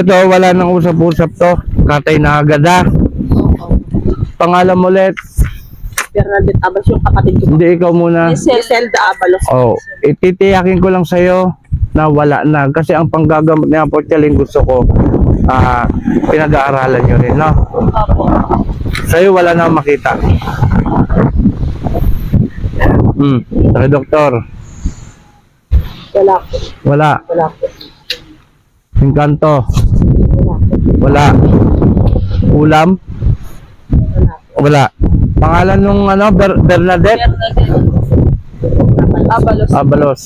ito wala nang usap-usap to. Katay na agad ah. Pangalan mo ulit. Bernadette Abalos yung kapatid ko. Hindi ikaw muna. Griselda Abalos. Oh, ititiyakin ko lang sa'yo na wala na. Kasi ang panggagamot ni Apo Chaling gusto ko ah pinag-aaralan nyo rin, no? Opo. Sa'yo wala na makita. Hmm, sa doktor. Wala po. Wala. Wala po. Engkanto. Wala. Ulam. Wala. Pangalan nung ano, Ber- Bernadette Bernadette Abalos. Abalos.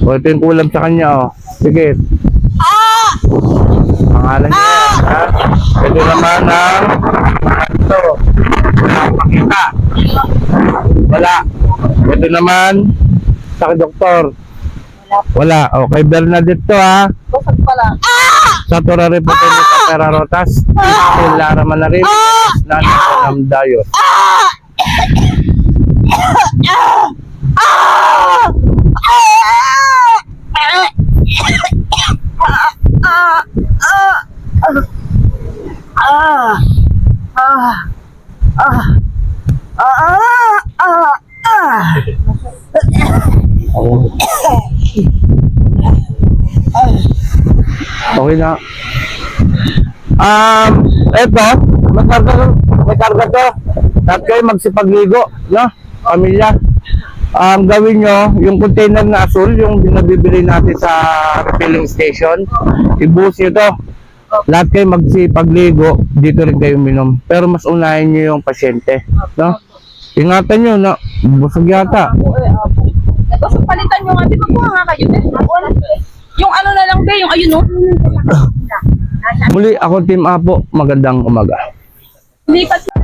O, ito yung kulam sa kanya, oh. Sige. Pangalan niya yan, ha? Ito naman ang ito. Wala makita. Wala. Ito naman sa doktor. Wala. O, kay Bernadette to, ha? Basag pala. Sa Torare po tayo sa Perarotas. Lara Manarin. Nana Konam Dayos. Okay na. Um, eto, may karga, may karga to. Dapat kayo magsipagligo, no? Pamilya. Ang gawin nyo, yung container na asul, yung binabibili natin sa refilling station, ibuhos nyo to. Lahat kayo magsipagligo, dito rin kayo minom. Pero mas unahin nyo yung pasyente, no? Ingatan nyo, no? Busog yata. Nyo nga. Di ba po nga kayo eh. Yung ano na lang be, yung ayun no? Muli, ako Team Apo, magandang umaga. Lipat